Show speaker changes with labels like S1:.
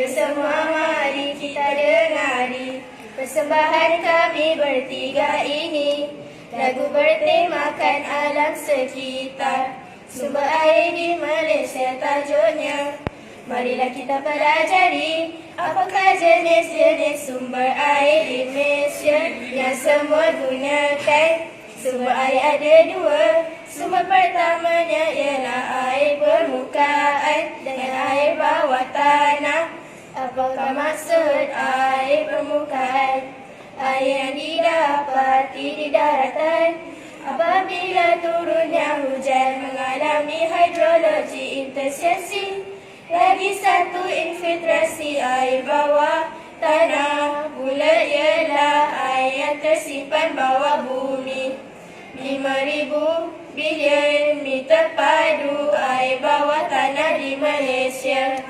S1: Semua mari kita dengari Persembahan kami bertiga ini. Lagu bertemakan alam sekitar Sumber air di Malaysia tajuknya. Marilah kita pelajari Apakah jenis-jenis sumber air di Malaysia Yang semua gunakan? Sumber air ada dua Sumber yang didapati di daratan. Apabila turunnya hujan mengalami hidrologi interseksi Lagi satu infiltrasi air bawah tanah. Pula ialah air yang tersimpan bawah bumi. Lima ribu bilion meter padu air bawah tanah di Malaysia